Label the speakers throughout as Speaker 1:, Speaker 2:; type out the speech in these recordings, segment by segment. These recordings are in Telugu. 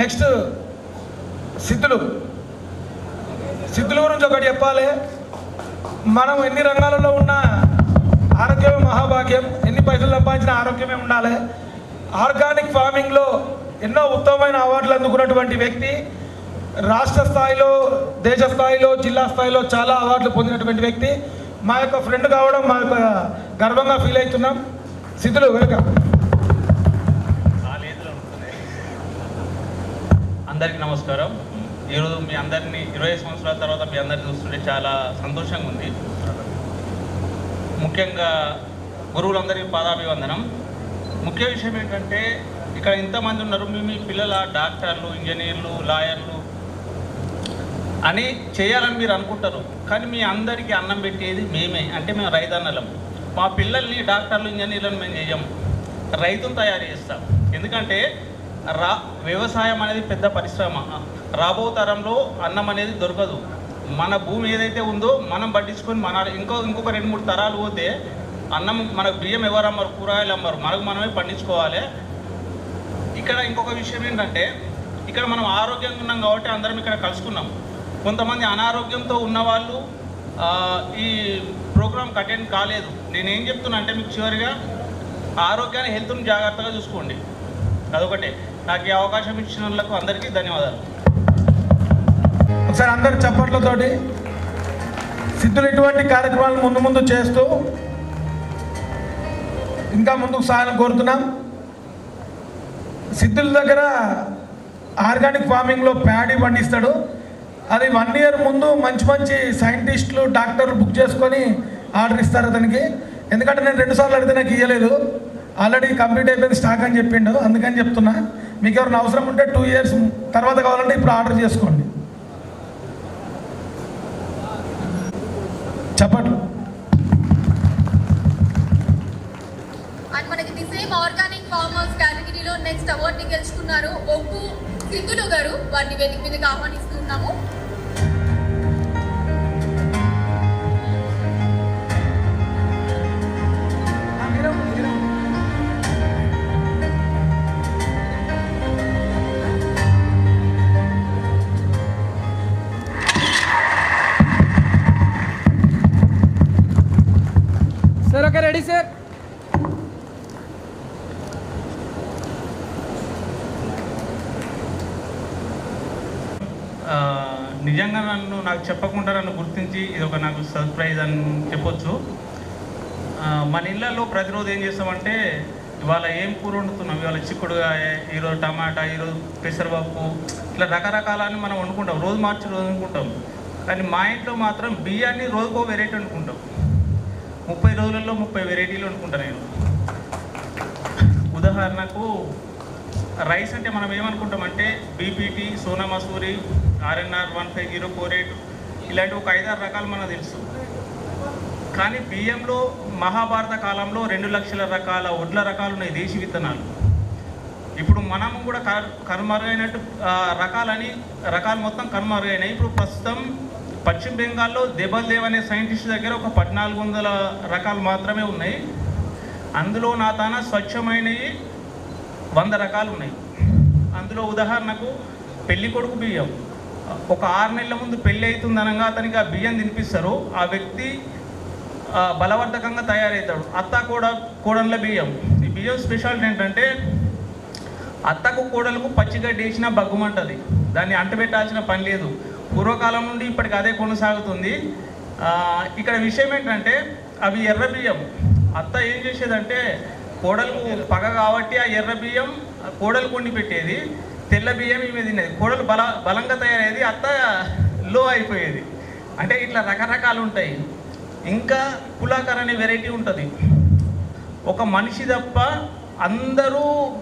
Speaker 1: నెక్స్ట్ సిద్ధులు. సిద్ధుల గురించి ఒకటి చెప్పాలి. మనం ఎన్ని రంగాలలో ఉన్నా ఆరోగ్యమే మహాభాగ్యం ఎన్ని పైసలు సంపాదించిన ఆరోగ్యమే ఉండాలి. ఆర్గానిక్ ఫార్మింగ్లో ఎన్నో ఉత్తమమైన అవార్డులు అందుకున్నటువంటి వ్యక్తి రాష్ట్ర స్థాయిలో దేశ స్థాయిలో జిల్లా స్థాయిలో చాలా అవార్డులు పొందినటువంటి వ్యక్తి. మా యొక్క ఫ్రెండ్ కావడం మా యొక్క గర్వంగా ఫీల్ అవుతున్నాం. సిద్ధులు వెల్కమ్.
Speaker 2: అందరికీ నమస్కారం. ఈరోజు మీ అందరినీ ఇరవై సంవత్సరాల తర్వాత మీ అందరిని చూస్తుంటే చాలా సంతోషంగా ఉంది. ముఖ్యంగా గురువులందరికీ పాదాభివందనం. ముఖ్య విషయం ఏంటంటే ఇక్కడ ఇంతమంది ఉన్నారు మీ మీ పిల్లల డాక్టర్లు ఇంజనీర్లు లాయర్లు. అని చేయాలని మీరు అనుకుంటారు. కానీ మీ అందరికీ అన్నం పెట్టేది మేమే. అంటే మేము రైతన్నలం. మా పిల్లల్ని డాక్టర్లు ఇంజనీర్లను మేము చేయం. రైతును తయారు చేస్తాం. ఎందుకంటే రా వ్యవసాయం అనేది పెద్ద పరిశ్రమ. రాబో తరంలో అన్నం అనేది దొరకదు. మన భూమి ఏదైతే ఉందో మనం పట్టించుకొని మన ఇంకో ఇంకొక రెండు మూడు తరాలు పోతే అన్నం మనకు బియ్యం ఎవరు అమ్మరు? కూరగాయలు అమ్మరు. మనకు మనమే పండించుకోవాలి. ఇక్కడ ఇంకొక విషయం ఏంటంటే ఇక్కడ మనం ఆరోగ్యంగా ఉన్నాం కాబట్టి అందరం ఇక్కడ కలుసుకున్నాం. కొంతమంది అనారోగ్యంతో ఉన్నవాళ్ళు ఈ ప్రోగ్రామ్కి అటెండ్ కాలేదు. నేను ఏం చెప్తున్నా అంటే మీకు చివరిగా ఆరోగ్యాన్ని హెల్త్ని జాగ్రత్తగా చూసుకోండి. అదొకటే. నాకు ఈ అవకాశం ఇచ్చిన వాళ్ళకు అందరికీ ధన్యవాదాలు.
Speaker 1: ఒకసారి అందరు చప్పట్లతోటి సిద్ధులు ఇటువంటి కార్యక్రమాలు ముందు ముందు చేస్తూ ఇంకా ముందుకు సాగాలని కోరుతున్నాం. సిద్ధుల దగ్గర ఆర్గానిక్ ఫార్మింగ్లో ప్యాడీ పండిస్తాడు. అది వన్ ఇయర్ ముందు మంచి మంచి సైంటిస్టులు డాక్టర్లు బుక్ చేసుకొని ఆర్డర్ ఇస్తారు అతనికి. ఎందుకంటే నేను రెండు సార్లు అడిగితే నాకు ఇవ్వలేదు ఆల్రెడీ కంప్లీట్ అయిపోయింది స్టాక్ అని చెప్పిండు. అందుకని చెప్తున్నా. మీకు ఎవరైనా అవసరం ఉంటే టూ ఇయర్స్ తర్వాత కావాలంటే ఇప్పుడు ఆర్డర్ చేసుకోండి. చెప్పట్లు
Speaker 3: అండ్ మనకి ది సేమ్ ఆర్గానిక్ ఫార్మర్స్ కేటగిరీలో నెక్స్ట్ అవార్డు గెలుచుకున్నారు ఒప్పు సిద్ధులు గారు. వారిని వేదిక మీదకి ఆహ్వానిస్తున్నాము
Speaker 2: నిజంగా నన్ను నాకు చెప్పకుండా నన్ను గుర్తించి ఇది ఒక నాకు సర్ప్రైజ్ అని చెప్పొచ్చు. మన ఇళ్ళల్లో ప్రతిరోజు ఏం చేస్తామంటే ఇవాళ ఏం కూర వండుతున్నాం? ఇవాళ చిక్కుడుగాయ ఈరోజు టమాటా ఈరోజు పెసరపప్పు ఇట్లా రకరకాలని మనం వండుకుంటాం. రోజు మార్చి రోజు వండుకుంటాం. కానీ మా ఇంట్లో మాత్రం బియ్యాన్ని రోజుకో వెరైటీ వండుకుంటాం. ముప్పై రోజులలో ముప్పై వెరైటీలు వండుకుంటాను నేను. ఉదాహరణకు రైస్ అంటే మనం ఏమనుకుంటామంటే BPT Sona Masuri RNR one five zero four eight ఇలాంటి ఒక ఐదారు రకాలు మనకు తెలుసు. కానీ బియ్యంలో మహాభారత కాలంలో రెండు లక్షల రకాల వడ్ల రకాలు ఉన్నాయి దేశీ విత్తనాలు. ఇప్పుడు మనము కూడా కర్- కనుమరుగైనట్టు రకాలని రకాలు మొత్తం కనుమరుగైనాయి. ఇప్పుడు ప్రస్తుతం పశ్చిమ బెంగాల్లో దెబల్ దేవ్ అనే సైంటిస్ట్ దగ్గర ఒక పద్నాలుగు వందల రకాలు మాత్రమే ఉన్నాయి. అందులో నా తాన స్వచ్ఛమైనవి వంద రకాలు ఉన్నాయి. అందులో ఉదాహరణకు పెళ్ళి కొడుకు బియ్యం. ఒక ఆరు నెలల ముందు పెళ్ళి అవుతుందనగా అతనికి ఆ బియ్యం తినిపిస్తారు. ఆ వ్యక్తి బలవర్ధకంగా తయారవుతాడు. అత్త కూడా కోడళ్ళ బియ్యం. ఈ బియ్యం స్పెషాలిటీ ఏంటంటే అత్తకు కోడలకు పచ్చిగడ్డి వేసినా బగ్గుమంటుంది. దాన్ని అంటబెట్టాల్సిన పని లేదు. పూర్వకాలం నుండి ఇప్పటికి అదే కొనసాగుతుంది. ఇక్కడ విషయం ఏంటంటే అవి ఎర్ర బియ్యం. అత్త ఏం చేసేదంటే కోడలు పగ కాబట్టి ఆ ఎర్ర బియ్యం కోడలు కొండి పెట్టేది. తెల్ల బియ్యం ఈమె తినేది. కోడలు బల బలంగా తయారయ్యేది అత్త లో అయిపోయేది. అంటే ఇట్లా రకరకాలు ఉంటాయి. ఇంకా పులాకర్ అనే వెరైటీ ఉంటుంది. ఒక మనిషి తప్ప అందరూ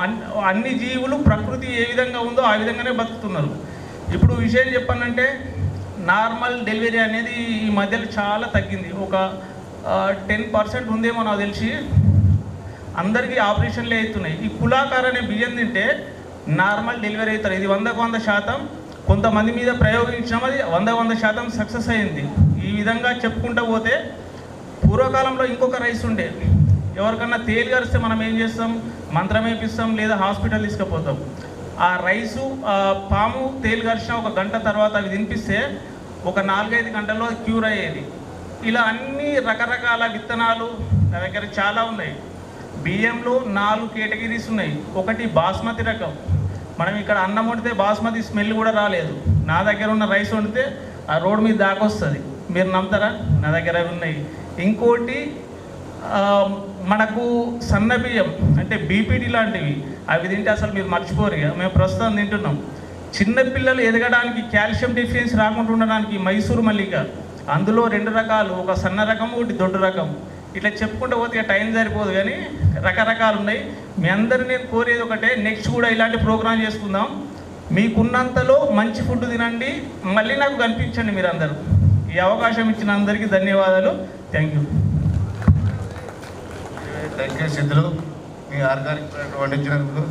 Speaker 2: అన్- అన్ని జీవులు ప్రకృతి ఏ విధంగా ఉందో ఆ విధంగానే బతుకుతున్నారు. ఇప్పుడు విషయం చెప్పానంటే నార్మల్ డెలివరీ అనేది ఈ మధ్యలో చాలా తగ్గింది. ఒక టెన్ పర్సెంట్ ఉందేమో నాకు తెలిసి. అందరికీ ఆపరేషన్లే అవుతున్నాయి. ఈ పులాకార్ అనే బియ్యం తింటే నార్మల్ డెలివరీ అవుతారు. ఇది వందకు వంద శాతం కొంతమంది మీద ప్రయోగించడం అది వంద వంద శాతం సక్సెస్ అయింది. ఈ విధంగా చెప్పుకుంటూ పోతే పూర్వకాలంలో ఇంకొక రైస్ ఉండే. ఎవరికన్నా తేలి గరిస్తే మనం ఏం చేస్తాం? మంత్రం వేపిస్తాం లేదా హాస్పిటల్ తీసుకుపోతాం. ఆ రైసు పాము తేలి గరిచిన ఒక గంట తర్వాత అవి తినిపిస్తే ఒక నాలుగైదు గంటల్లో క్యూర్ అయ్యేది. ఇలా అన్ని రకరకాల విత్తనాలు నా దగ్గర చాలా ఉన్నాయి. బియ్యంలో నాలుగు కేటగిరీస్ ఉన్నాయి. ఒకటి బాస్మతి రకం. మనం ఇక్కడ అన్నం వండితే బాస్మతి స్మెల్ కూడా రాలేదు. నా దగ్గర ఉన్న రైస్ వండితే ఆ రోడ్డు మీద దాకొస్తుంది మీరు నమ్ముతారా? నా దగ్గర అవి ఉన్నాయి. ఇంకోటి మనకు సన్న బియ్యం అంటే బీపీటీ లాంటివి అవి తింటే అసలు మీరు మర్చిపోరు ఇక. మేము ప్రస్తుతం తింటున్నాం. చిన్నపిల్లలు ఎదగడానికి కాల్షియం డిఫిషియన్స్ రాకుండా ఉండడానికి మైసూరు మల్లిక. అందులో రెండు రకాలు. ఒక సన్న రకం ఒకటి దొడ్డు రకం. ఇట్లా చెప్పుకుంటూ పోతే ఇక టైం సరిపోదు కానీ రకరకాలు ఉన్నాయి. మీ అందరిని నేను కోరేది ఒకటే నెక్స్ట్ కూడా ఇలాంటి ప్రోగ్రామ్ చేసుకుందాం. మీకున్నంతలో మంచి ఫుడ్ తినండి. మళ్ళీ నాకు కనిపించండి మీరు అందరూ ఈ అవకాశం ఇచ్చిన అందరికీ ధన్యవాదాలు. Thank you
Speaker 4: thank you Siddhulu me organic plant వండించినందుకు